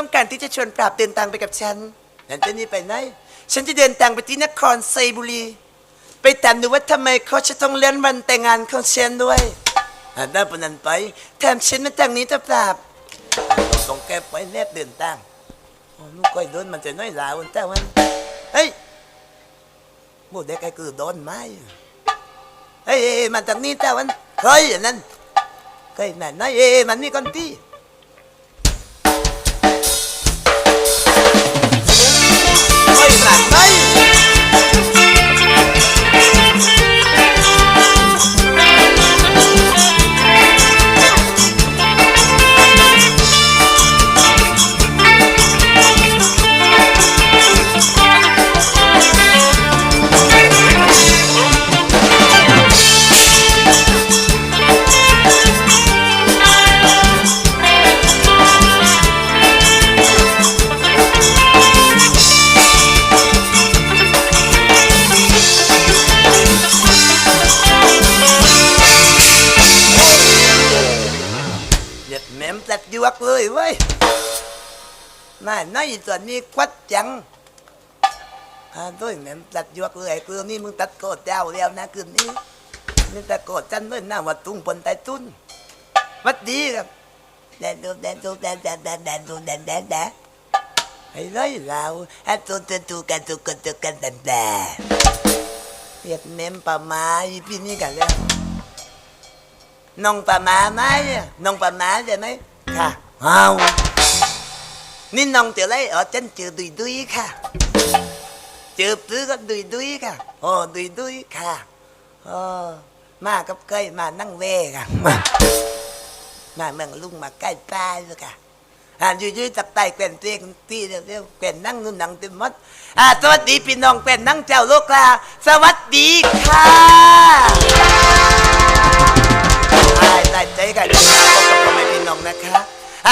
ต้องการที่จะชวนปราบเดินทางไปกับฉันนั่นจะนี่ไปไหน ฉันจะเดินทางไปที่นครไซบุรี ไปถามดูว่าทำไมเขาจะต้องเลื่อนวันแต่งงานของฉันด้วยอ่าได้ปานนั้นไปแถมฉันมาทางนี้จะปราบต้องแก้ไปแนบเดินทางลูกก้อยโดนมันจะน้อยลาวันแต่วันเฮ้ยโมเด็กไอ้คือโดนไม้เฮ้ยมันทางนี้แต่วันเฮ้ยนนั้นเฮ้ยนั่นนายเอ้ยมันนี่ก่อนที่ ตัวนี้ควัดจังอ่าด้วยแหมมตัดยวกเลยคืนนี้มึงตัดโกดเจ้าแล้วนะคืนนี้นี่ตะโกดจันด้วยหน้าวัดตุ้งปนไตตุ้นวัดดีครับแดนดูแดนดูแดนแดนแดนแดนดูแดนแดนแดนไอ้ร้อยเราไอ้ตัวตัวตัวกันตัวกันตัวกันแดนแดนเหยียดแหมมป่าไม้พี่นี่กันแล้วน้องปลาหมาไหมน้องปลาหมาใช่ไหมค่ะเอา นี่น้องเจออะไรอ๋อฉันเจอดุยดุยค่ะ เจอปื้อก็ดุยดุยค่ะโอ้ดุยดุยค่ะโอ้มากับเคยมานั่งเวค่ะ มามาเมืองลุงมาใกล้ป้ายเลยค่ะอ่าอยู่ๆจับไตแก่นเตียงตีเดียวๆแก่นนั่งนู่นนั่งเต็มหมดอ่าสวัสดีพี่น้องแก่นนั่งเจ้าโลกลาสวัสดีค่ะ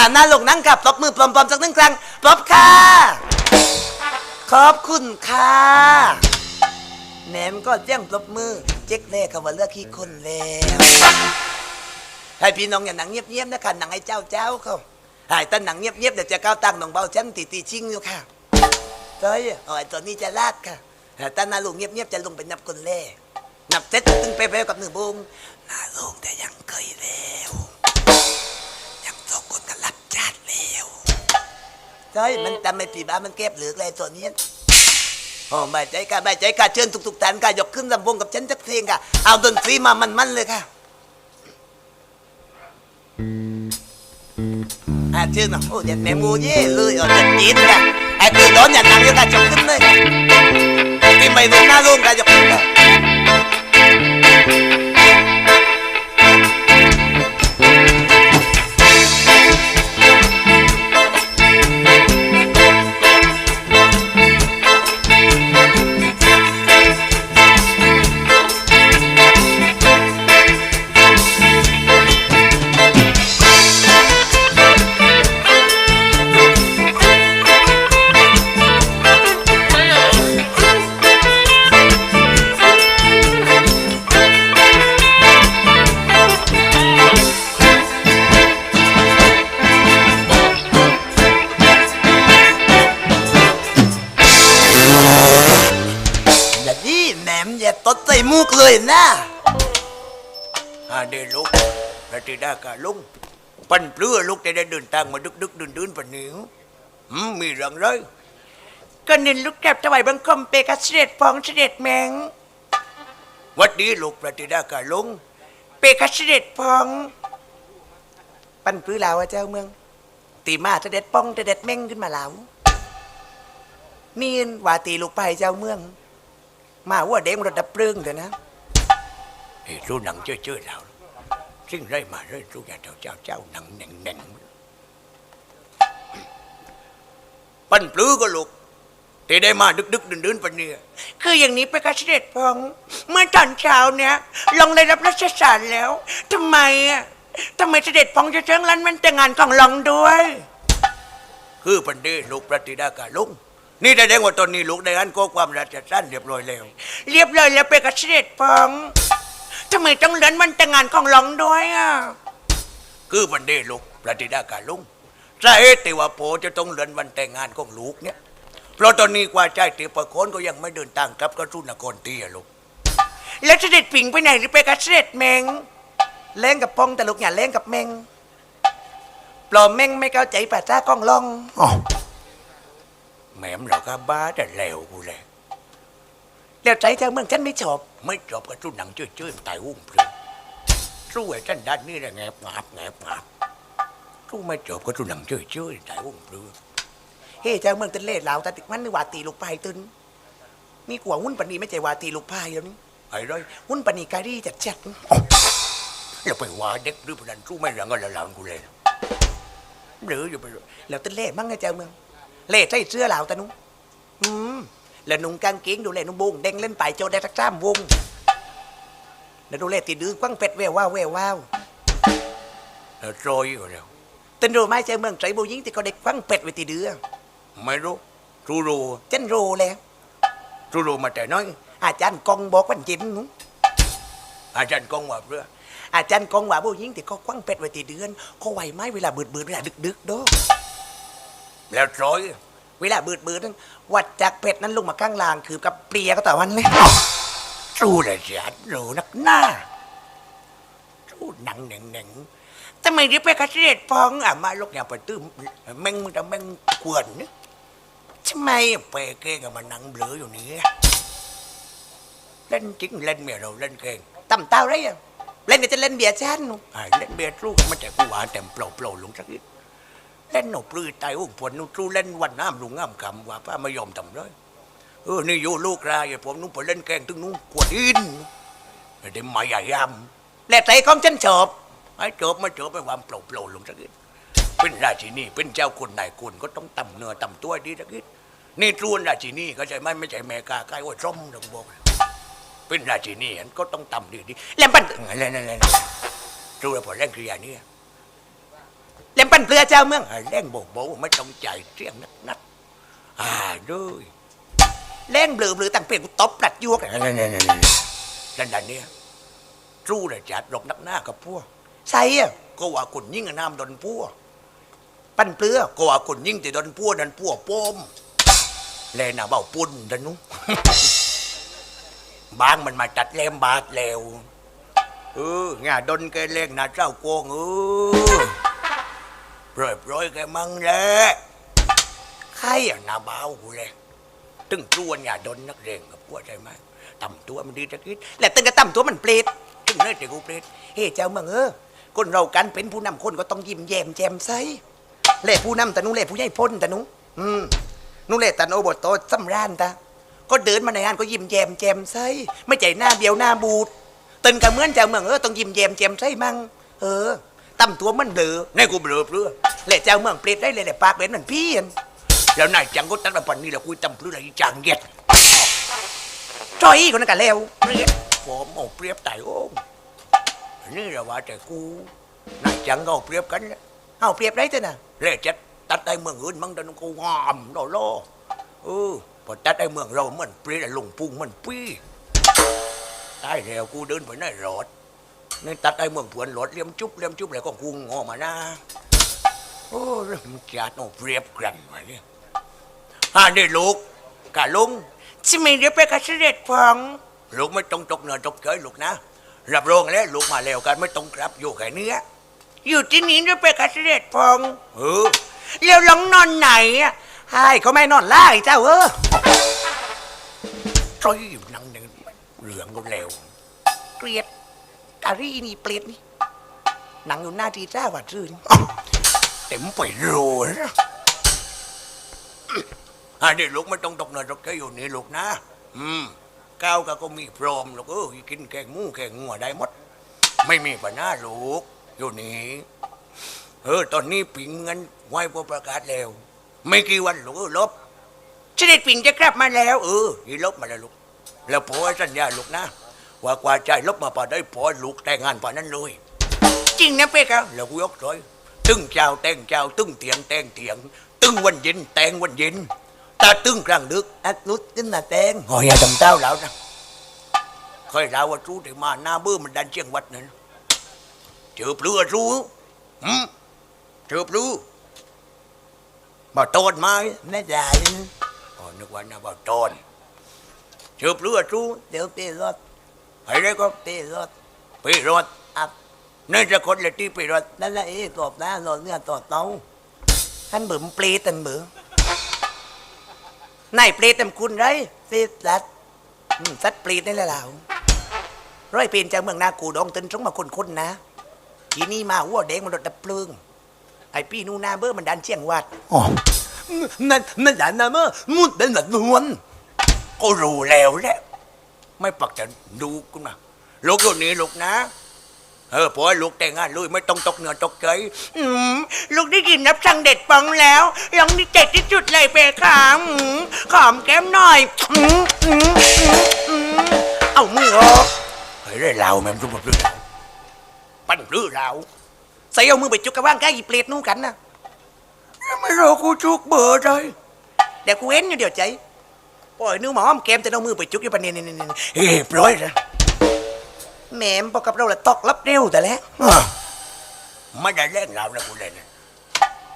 าหน้าลงนั่งกับตบมือปลอมๆสักหนึ่งครั้งปรบค่ะ ขอบคุณค่ะแหนมก็แจ้งปรบมือ เจ๊กเล่เขาว่าเลือกขี้คนแล้วให้พี่น้องอย่าหนังเงียบๆนะคะหนังให้เจ้าเจ้าเขาให้ตั้นหนังเงียบๆเดี๋ยวจะก้าวตั้งน้องเบาฉันตีตีชิงอยู่ค่ะเฮ้ยอ๋อไอ้ตัวนี้จะลากค่ะแต่ตั้นหนาลุงเงียบๆจะลงไปนับคนเล่นับเสร็จตึงไปๆกับหนึ่งบุงหน้าลงแต่ยังเคยแล้วยังสองคนกันรับ จาดแล้วใช่มันทำไม่ปีบ้ามันเก็บเหลืออะไรตัวเนี้ยโอ้ใบใจกะใบใจกะเชิญทุกๆท่านกะยกขึ้นลำวงกับฉันสักเพลงกะเอาดนตรีมามันๆเลยค่ะอะเชิญนะโอ้เด็ดแมมูเย่เลยอ๋อเด็ดจีนกะไอ้คือโดนอย่างนั้นก็กะยกขึ้นเลยค่ะที่ไม่รู้หน้าลงกะยกขึ้นเลย ปันเปลือลูกจะได้เดินทางมาดึกดึกดื่นดื่นปันนี้อืมมีเรื่องเลยก็นินลูกแก็บถวายบังคมเปกบเสด็จพองเสด็จแมงวัดดีลูกพระธิดากาลุงเปกบเสด็จพอง ปันปลื้อลาวเจ้าเมือง ตีมาเสด็จป้องเสด็จแมงขึ้นมาล้วมีนว่าตีลูกไปเจ้าเมือง มาว่าเด้งรถดับเพลิงเถอะนะเฮ้ยรู้หนังเจ้าเจ้าเรา ซึ่งไรมาเรื่อยรู้อย่างเจ้าเจ้าเจ้าหนังแหน่งแหน่งปันปลือก็ลูกที่ได้มาดึกดึกดื่นดื่นปันนี้คืออย่างนี้เปกบเสด็จพองเมื่อตอนเช้าเนี่ยลองได้รับราชสารแล้วทำไมอะทำไมเสด็จพองจะเชิงรันมันแต่งงานของลองด้วย คือปันเดลูกพระธิดากาลุงนี่ได้แดงว่าตอนนี้ลูกได้อันก็ความราชสั้นเรียบร้อยแล้ว เรียบร้อยแล้วเปกบเสด็จพอง ทำไมต้องเลื่อนมันแต่งงานของลองด้วยอะคือปันเดลูกพระธิดากาลุงสาเหตุที่ว่าโปจะต้องเลื่อนวันแต่งงานของลูกเนี่ยเพราะตอนนี้กว่าใจเตียประโคนก็ยังไม่เดินทางกลับกระสุนนครเตียลูกแล้วเสด็จปิ่งไปไหนหรือไปกับเสด็จแมงเล่นกับปองแต่ลูกอย่าเล่นกับแมงปลอมแมงไม่เข้าใจป่าจ้ากล้องล่องอ๋อแหม่มเหราก็บ้าแต่เลวกูเลย แล้วใจเจ้าเมืองฉันไม่ชอบไม่ชอบกระสุนหนังเชื่อๆตายอุ้มเพลินสู้ไอ้ท่านด้านนี้แหละแงบงับแงบงับสู้ไม่จบกระสุนหนังเชื่อๆตายอุ้มเพลินเฮ้เจ้าเมืองตันเล่เหลาแต่มันนี่ว่าตีลูกพายตึนมีกว่าหุ้นปนีไม่ใจว่าตีลูกพายแล้วนี่ไอ้ไรหุ้นปนีการีจัดจัดแล้วไปว่าเด็กหรือพนันสู้ไม่รังก็ละลานกูเลยหรืออยู่ไปแล้วตันเล่มั่งไงเจ้าเมืองเล่ใส่เสื้อเหลาตะนุอืม แล้วนุ่งกางเกงดูเล่นุ่งบุงเด้งเล่นไปโจได้สักสามวงแล้วดูเล่ตีดื้อกว้างเป็ดแววว้าวแววว้าวแล้วโจยอยู่แล้วตันรู้ไหมเจ้าเมืองใจบูยิงที่เขาเด็กกว้างเป็ดไว้ตีดื้อไม่รู้รู้รู้ฉันรู้แล้วรู้รู้มาแต่น้อย อาจารย์กองบอกวันจินนุอาจารย์กองว่าเพื่ออาจารย์กองว่าบูยิงที่เขากว้างเป็ดไว้ตีเดือนเขาไหวไหมเวลาบืดบืดๆเวลาดึกดึกๆเด้อแล้วโจอย เวลาบืดบืดๆนั้นวัดจากเป็ดนั้นลงมาข้างล่าง คือกับเปลียก็ต่อวันเลยรู้เลยจ้ะรู้นักหน้ารู้หนังหนังหนังทำไมรียกไปกระเด็ดพองอะมาลูกอย่าไปตื้มแม่งมึงจะแม่งกวนเนี่ยทำไมไปเก่งกับมานั่งเบลออยู่นี่เล่นจริงเล่นเมียเราเล่นเก่งตั้มเต้าไรอะเล่นก็จะเล่นเบียร์ชันเล่นเบียร์รู้กันมาแต่กูหวานแต่เปล่าเปล่าลงสักนิด เล่นหนปลื้ตายอุ้งผลนุ่รู้เล่นวันน้ำลุงงามคำว่าป้าไม่ยอมทำเลยเออนี่อยู่ลูกรายผมนุ่งไปเล่นแกงถึงนุ่งขวดอินไม่ได้มาใหญ่ยำและใจของฉันจบไอ้จบไม่จบไปความเปล่าเปล่าๆลงสักนิดเป็นราชินีเป็นเจ้าคนนายคนก็ต้องต่ำเนื้อต่ำตัวดีสักนิดนี่ตรวนราชินีก็ใช่ไหมไม่ใช่แม่กาใกล้ว่าส้มต้องบอกเป็นราชินีอันก็ต้องต่ำดีดีแล้วมันอะไรนั่นนั่นรู้แล้วพอเล่นคืออย่างนี้ เล่นปั้นเปลือเจ้าเมืองอ่าเล่นโบกโบกไม่ต้องใจเสียงนักนักอ่าด้วยเล่นเบลือเบลือต่างเปลี่ยนกูตบปลัดยวกนั่นนั่นนั่นนั่นนั่นเนี่ยรู้เลยจัดหลอกนักหน้ากับพวกใส่อะก็ว่าคนยิ่งกับน้ำดนพัวปั้นเปลือก็ว่าคนยิ่งแต่ดนพัวนั่นพัวโป้มแลน่ะเบาปุ่นดันนุบางมันมาจัดเลมบาดแล้วเอองาดนแกเล่งน่ะเจ้าโกงเออ รียบร้อยแกมังและใครอะนาเบากูเลยตึงตัวเนี่ยโดนนักเรงกับพวกใช่ไหมต่ำตัวมันดีจะคิดและตึงกระต่ำตัวมันเปรตตึงเนื้อเด็กกูเปรตเฮ้เจ้าเมืองเออคนเรากันเป็นผู้นำคนก็ต้องยิ้มแย้มแจ่มใสเล่ผู้นำแต่นู้นเล่ผู้ใหญ่พ้นแต่นู้นอืมนู้นเล่แต่โนบทโตสำรานตาก็เดินมาในงานก็ยิ้มแย้มแจ่มใสไม่ใจหน้าเบี้ยวหน้าบูดตึงกับเมื่อนเจ้าเมืองเออต้องยิ้มแย้มแจ่มใสมั่งเออ ตั้มตัวมันเบลอในกูเบลอเปลือเละเจ้าเมืองเปรตได้เลยแหละปากเป็นมันพี่อันแล้วนายจังก็ตั้งแต่ปันนี้แหละคุยตั้มเปลืออะไรจังเย็ดจอยคนนั้นกันแล้วเปรียบผมเอาเปรียบตายโอ้นี่แหละว่าแต่กูนายจังก็เอาเปรียบกันเอาเปรียบได้เถอะนะเละจะตัดได้เมืองอื่นมั่งแต่นกูงามดอโลเออพอตัดได้เมืองเราเหมันเปรียบลงพุงมันปี้ตายแล้วกูเดินไปไหนรอด นี่ตัดไอ้เมืองผวนหลดเลี้ยมจุ๊บเลี้ยมจุ๊บอะไรก็กุงงอมานะโอ้เรื่องมันจัดโอ้เปรียบกันมาเนี่ยอ่านี่ลูกกะลุงชิมีเรียบไปกับเสด็จพองลูกไม่ต้องตกเนื้อตกใจลูกนะรับรองแล้วลูกมาแล้วกันไม่ต้องกลับอยู่แค่เนี้ยอยู่ที่นี่เรียบไปกับเสด็จพองเออแล้วหลงนอนไหนอะให้เขาไม่นอนล่าไอ้เจ้าเออตรอยนังหนึ่งเหลืองก็แล้วเกลียด กะรี่นี่เปรตนี่หนังอยู่หน้าทีจ้าวัดรื่นเต็มไปโรยอันนี้ลูกไม่ต้องตกเนินตกใจอยู่นี่ลูกนะ อืมก้าวก็ก็มีพร้อมลูกเออกินแกงมูแกงงัวได้หมด ไม่มีปัญหาลูก อยู่นี่เออตอนนี้ปิงเงินไหว้พระประกาศแล้ว ไม่กี่วันลูกเออลบเสด็จปิงจะกลับมาแล้ว เออนี่ลบมาแล้วลูก แล้วพอให้สัญญาลูกนะ ว่ากว่าใจลบมาป่าได้พอลูกแต่งงานป่านั้นเลย จริงนะเป๊กครับแล้วกูยกร้อยตึงเจ้าแต่งเจ้าตึงเตียงแต่งเตียง ตึงวันเย็นแต่งวันเย็นตาตึงกลางดึกอักนุดจินน่ะแต่งหอยาจำเต้าแล้วนะเคยเล่าว่ารู้ที่มาหน้าเบื่อมันดันเชียงวัดนั่นเจอปลือรู้หืมเจอปลือบ่โตนไหมไม่ได้อ๋อนึกว่าน่าบ่โตนเชือบเรือจูเดี๋ยวไปีรถ ให้ได้ก็ปีรถไปรถอับนี่จะคนเลยที่ไปรถนั่นแหละเอ้ตบหน้ารถเนี่ยตบเต้าท่านเบิ่มเปรตตันเบิ่นายเปรตเต็มคุณไรสิสัตว์อืมสัตว์เปรตนี่แหละเราร้อยเป็นจากเมืองนากูดองตึนสงมาคนคนๆนะทีนี้มาหัวแดงมันรถดับเพลิงไอ้พี่นูนาเบอร์มันดันเชียงวัดอ๋อนั่นนั่นแหละนะมั้งมุดเป็นแบบนวลก็รู้แล้วแหละ ไม่ปักจะดูกูมาลูกอยู่นี่ลูกนะ เออพอให้ลูกแต่งงานลุยไม่ต้องตกเหนือตกใจอืมลูกได้ยินนับสั่งเด็ดปังแล้วยังนี่เจ็ดที่สุดเลยเปค่ะอืมขอมแก้มหน่อยอืมอืมอืมอืมเอามือออกเฮ้ยได้เราแม่งรู้หมดเรื่องราวปั้นเรื่องราวใส่เอามือไปจุกกระว่างแก้อีเปรตนู่นกันนะไม่รู้กูจุกเบอร์ใจเดี๋ยวกูเห็นอยู่เดี๋ยวใจ ปล่อยนิ้วหมอมแก้มแต่เอามือไปจุกอยู่ปะเนี่ยเนี่ยเนี่ยเนี่ยเฮ้ยปล่อยนะแหมมพอกับเราละตอกรับเร็วแต่แล้วอะไม่ได้เล่นเรานะกูเล่นนะ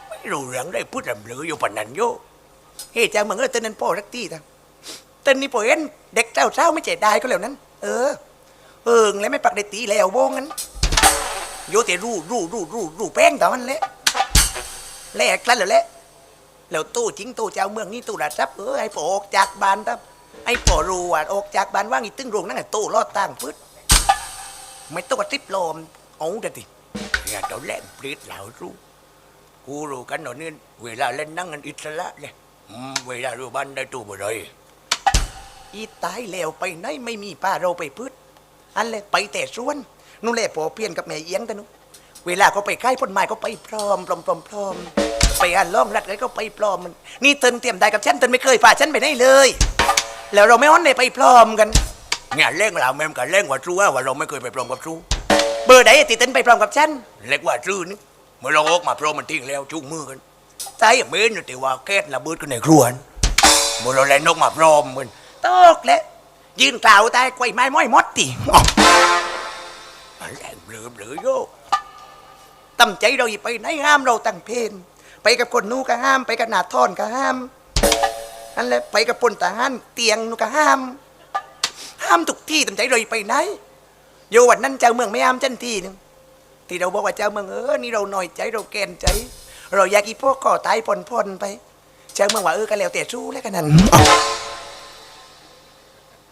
ไม่รู้เรื่องได้พูดรำลืออยู่ปานนั้นโยเฮ้ยจ้ามึงเออเต้นนั้นพ่อรักตี้ทั้งเต้นนี่ปล่อยเห็นเด็กเจ้าเจ้าไม่เจ็ดได้ก็แล้วนั้น เออ เออแล้วไม่ปักได้ตีแล้วโบงงั้นโยแต่รู้รู้รู้รู้รู้แป้งแต่มันเละแลกกันแล้วแหละ แล้วตู้จริงตู้เจ้าเมืองนี่ตู้ระดับเออไอ้ปออกจากบ้านครับไอ้ปอรู้ว่าออกจากบ้านว่างอีตึ้งโรงนั่นไอ้ตู้รอดตั้งพืชไม่ต้องกระติบลมเอาเด็ดดิอย่าเดาเล่นปรีดเหล่ารู้กูรู้กันหน่อยนี่เวลาเล่นนั่งกันอิสระเลยอืมเวลารู้บ้านได้ตู้บ่ได้อีตายแล้วไปไหนไม่มีป้าเราไปพืชอันเลยไปแต่สวนนู่นแหละพอเพี้ยนกับแม่เอียงแต่นู้เวลาเขาไปใกล้พ้นไม้ก็ไปพร้อมพร้อมพร้อมพร้อม ไปอ่านล่องรัดอะไรก็ไปพร้อมมันนี่เตินเตรียมได้กับฉันเตินไม่เคยพาฉันไปไหนเลย แล้วเราไม่อ้อนเลยไปพร้อมกันเนี่ยเล่งเราแม่มกันเล่งว่ารู้ว่าเราไม่เคยไปพร้อมกับรู้เบอร์ไหนติเตินไปพร้อมกับฉันเล็กว่ารู้นี่เมื่อเราออกมาพร้อมมันทิ้งแล้วจูงมือกันใจเมนอยู่แต่ว่าแค่ระเบิดกันในครัวนะเมื่อเราเล่นนกมาพร้อมมันตกแล้วยืนกล่าวตายกล้วยไม้ม้อยมดติแรงเบลอเบลอโยตั้มใจเราอย่าไปไหนห้ามเราตั้งเพน ไปกับคนนู้นก็ห้าม ไปกับหนาทอนก็ห้ามนั่นแหละไปกับปนตาห้านเตียงนู้นก็ห้าม ห้ามทุกที่ตั้มใจเราอย่าไปไหนโยวันนั้นเจ้าเมืองไม่ห้ามจันทีหนึงที่เราบอกว่าเจ้าเมืองเออนี่เราหน่อยใจเราแกนใจ เราอยากอีพวกก่อตายพ่นพ่นๆไป เจ้าเมืองว่าเออก็แล้วแต่สู้แล้วกันนั้น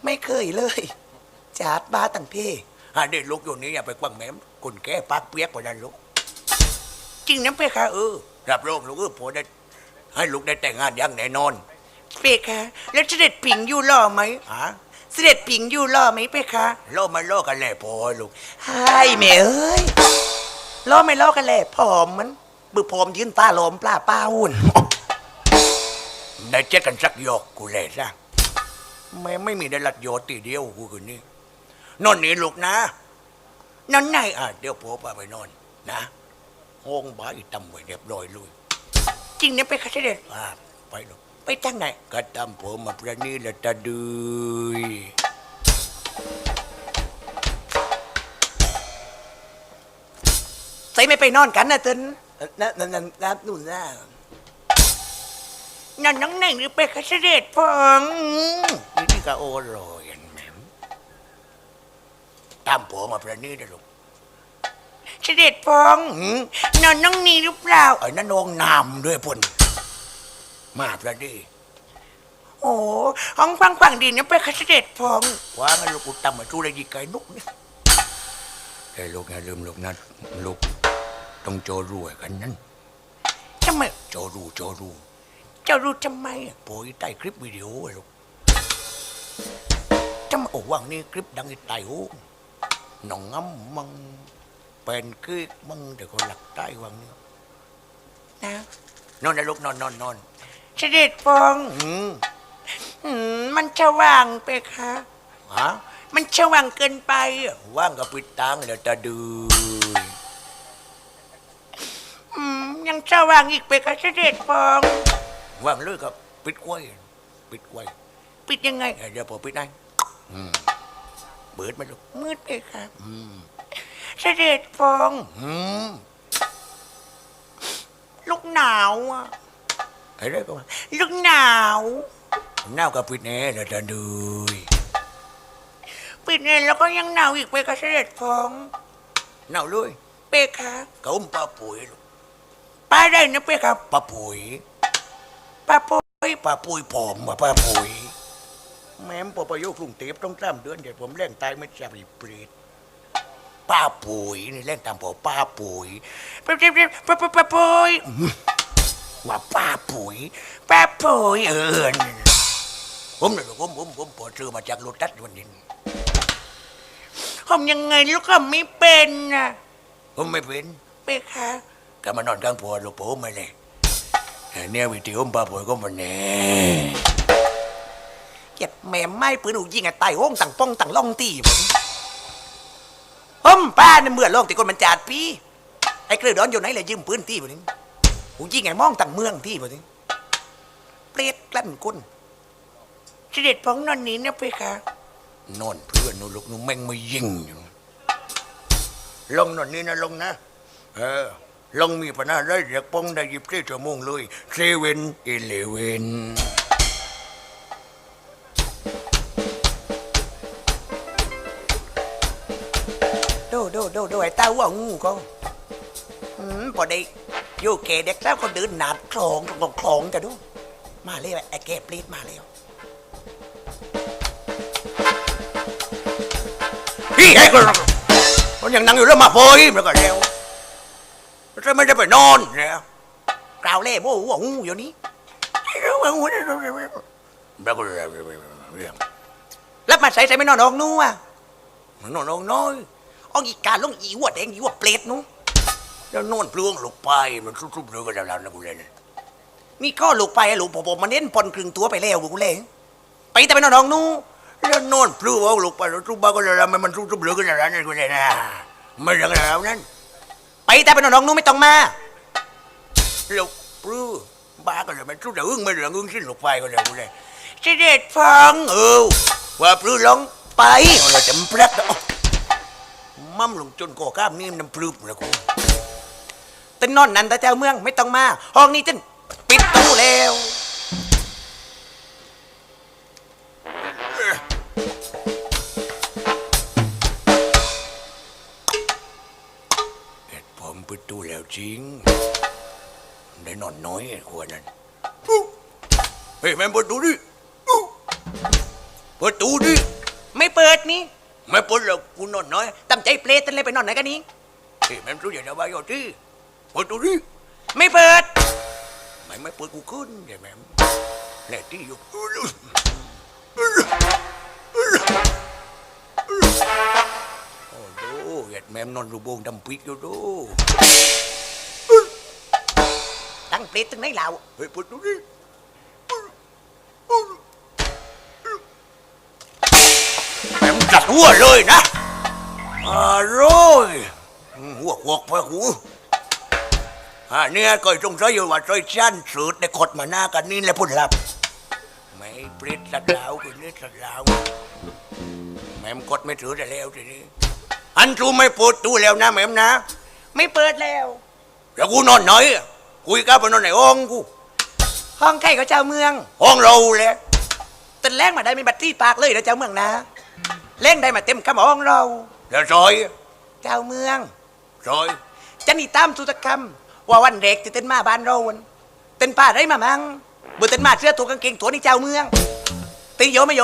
ไม่เคยเลยจาดบาตั้งเพอะเด็กลูกอยู่นี่อย่าไปกว้างแม่มคนแก่ปากเปียกกว่านั้นลูกจริงนะเพคะเออ รับรองลูกเออพอได้ให้ลูกได้แต่งงานอย่างแน่นอนเพคะแล้วเสด็จผิงอยู่ล่อไหมฮะเสด็จผิงอยู่ล่อไหมเพคะล่อมาล่อกันแหละพอลูกไอ้แม่เอ้ยล่อไม่ล่อกันแหละผอมมันบือผอมยืนตาหลอมปลาป้าหุ่นได้เจ๊กันสักหยอกกูเลยซะไม่ไม่มีได้ลัดโยตีเดียวกูคืนนี้นอนนี่ลูกนะนั่นไงอะเดี๋ยวพ่อพาไปนอนนะ ห้องบ้าอีตำไว้เรียบร้อยเลยจริงนะเพคะเสด็จอะไปลูกไปทางไหนก็ตำผมมาประนีละตะดุยใส่ไม่ไปนอนกันนะเตินนั่นนั่นนั่นนั่นนู่นน่ะนั่นน้องไหนหรือเพคะเสด็จพองนี่นี่ก็โอโรยอันแหม่มตำผมมาประนีนะลูก เสด็จพองนอนน้องนี่หรือเปล่าไอ้นั่นนองนำด้วยพ่นมาประนีโอ้ห้องฟังฟังดีนะเพคะเสด็จพองว่างั้นลูกกูตำมาจูเลยดีไก่นุกนี่ไอ้ลูกอย่าลืมลูกนะลูกต้องโจรวยกันนั้นทำไมโจรูโจรูเจ้ารู้ทำไมอะโปรยใต้คลิปวิดีโอไอ้ลูกทำไมโอ้ว่างนี่คลิปดังอีไต้หูหนองงำมัง เป็นคือมังเดี๋ยวเขาหลักใต้ว่างนี่นะนอนนะลูกนอนนอนนอนเสด็จพองอืมอืมมันจะว่างไปคะฮะมันจะว่างเกินไป ว่างกับปิดตังแล้วตาดูอืมยังจะว่างอีกไปคะเสด็จพอง ว่างเลยกับปิดไว้ปิดไว้ปิดยังไง เดี๋ยวพอปิดได้อืมเบิดไหมลูกมืดไปคะอืม เสด็จพองอืมลูกหนาวอะอะไรก็ว่าลูกหนาวหน้ากับปิดแน่แต่จะดูยปิดเนี่ยแล้วก็ยังหนาวอีกไปกับเสด็จพ้องหน้าเลยเปคะกอุ้มป้าปุ๋ยลูกป้าได้นะเปครับป้าปุ๋ยป้าปุ้ยป้าปุ๋ยผอมมาป้าปุ๋ยแม่มปอประโยคกรุงเทพต้องสามเดือนเดี๋ยวผมแรงตายไม่จับอีเปรต ป้าปุ๋ยนี่แรงตามพอป้าปุ๋ยป้าป้าป้าป้าป้าปุ้ยว่าป้าปุ๋ยป้าปุ้ยเออนี่ผมเลยผมผมผมปอซื้อมาจากโลตัสวันนี้ผมยังไงลูกก็ไม่เป็นนะผมไม่เป็นเปค่ะก็มานอนกลางพอลูกผมมาเลยเนี่ยวิธีผมป้าปุ๋ยก็มันแน่เก็บแม่ไม้ปืนหูยิงอ้ตายห้องต่างป้องต่างล่องตีผม ผมป้าเนี่ยเมื่อล่องตีคนมันจาดพี่ไอ้เกลือดอนอยู่ไหนเลยยืมปืนตีผมนี้หูยิงไอ้มองต่างเมืองที่ผมนี้เปรตกลั่นก้นเสด็จพ้องนอนนี้นะเปคะนอนเพื่อนนูลูกนูแม่งไม่ยิงอยู่ลงนอนนี่นะลงนะ เออลงมีปัญหาได้เรียกป้องได้ยิบได้ชั่วโมงเลยเซเว่นอีเลเว่น ดโดโดโดไอ้เต้าว่างูก็อืมพอได้อยู่เกเด็กแล้วก็เดินหนาดคลองคลองคลองจะดู มาเลยไอ้แกปลีดมาแล้วพี่ไอ้คนมันยังนั่งอยู่แล้วมาโพยมันก็เร็วจะไม่ได้ไปนอนเนี่ยกล่าวเล่โม่หัวงูอยู่นี้แล้วก็เรื่องแล้วมาใส่ใส่ไม่นอนออกนู้อะมันนอนน้อย ออกอีกาลงอีหัวแดงอีหัวเปรตนู้แล้วนอนเปลืองลงไปมันทุบๆเรือกันแล้วนะกูเลยนี่ก็ลูกไปไอ้ลูกผมมมาเน้นปนครึ่งตัวไปแล้วกูเลยไปแต่ไม่นอนออกนู้แล้วนอนเปลืองลงไปแล้วทุบบ้าก็แล้วมันมันทุบๆเรือกันแล้วนะกูเลยนะไม่อย่างนั้นนั้นไปแต่ไม่นอนออกนู้ไม่ต้องมาแล้วปลืองบ้าก็เลยมันทุบเดือดอึ้งไม่เดือดอึ้งสิ้นลงไปก็แล้วกูเลยเสด็จฟังเออว่าเปลืองลงไปเราจะพลัด มั่มลงจนก่อก้ามนี่มันปลืบเลยกูตึนนอนนันตะเจ้าเมืองไม่ต้องมา ห้องนี้ตึนปิดตู้แล้วเห็ดผมไปดูแล้วจริง ได้นอนน้อยไอ้คนนั้นเฮ้ยแม่เปิดดูดิเปิดดูดิไม่เปิดนี่ ไม่เปิดแล้วกูนอนน้อยตั้งใจเปรตตันเลยไปนอนไหนกันนี้เฮ้ยแม่รู้อย่างไรบ้าอยู่ที่เปิดดูดิไม่เปิด ไม่ไม่เปิดกูขึ้นใช่ไหมแหละที่อยู่โอ้ดูเห็ดแม่มนอนรูบงดำปิกอยู่ดูตั้งเปรตตึงไหนเหล่าเฮ้ยเปิดดูดิ หัวเลยนะอร่อยหัวหวกไปหูอ่าเนี่ยก็จงใจอยู่ว่าใจชั้นสุดในขดมาหน้ากันนี่แหละพุ่นลับ ไม่เปรตสัตว์ลาวคนนี้สัตว์ลาวแม่มกดไม่ถือแต่แล้วทีนี้ อันทูไม่ปวดตูแล้วนะแม่มนะ ไม่เปิดแล้วแล้วกูนอนไหนอะคุยกับไปนอนไหนห้องกู ห้องใครก็เจ้าเมือง ห้องเราแหละตึนแรงมาได้มีบัตรที่ปากเลยนะเจ้าเมืองนะ เล่งได้มาเต็มคำห้องเราแล้วซอยเจ้าเมืองซอยจะนี่ตามสุตกรรม ว่าวันเด็กจะเต้นมาบ้านเราวันเต้นป่าได้มามั้งบุเต้นมาเสื้อตัวกางเกงตัวนี่เจ้าเมืองตีโยไม่โย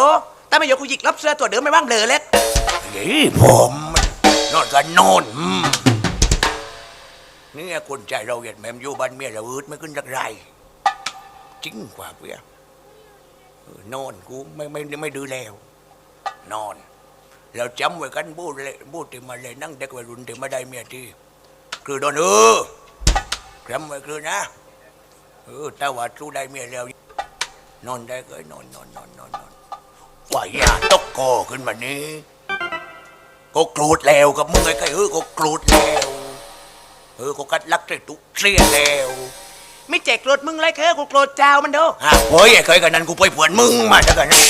ถ้าไม่โยกูหยิกรับเสื้อตัวเดิมไม่ว่างเบลอเล็กนี่ผมนอนกันนอนอืมเนี่ยคนใจเราเหยียดแม่มอยู่บ้านเมียเราอืดไม่ขึ้นจากไรจริงกว่าเพื่อเออนอนกูไม่ไม่ไม่ดื้อแล้ว นอน เราจำไว้กันบูดเลยบูดที่มาเลยนั่งเด็กวัยรุ่นที่มาได้เมียที่คือโดนเออจำไว้คือนะเออแต่ว่าสู้ได้เมียแล้วนอนได้ก็นอนนอนนอนนอนนอนว่าอย่าตกโกขึ้นมานี้ก็กรูดแล้วกับมึงไอ้ไก่เออก็กรูดแล้วเออก็กัดลักใส่ตุกเสียแล้วไม่แจกโกรธมึงเลยเคอกูโกรธเจ้ามันโดฮะโอ้ยไอ้เคยกันนั้นกูไปเผื่อนมึงมาแล้วกันนะ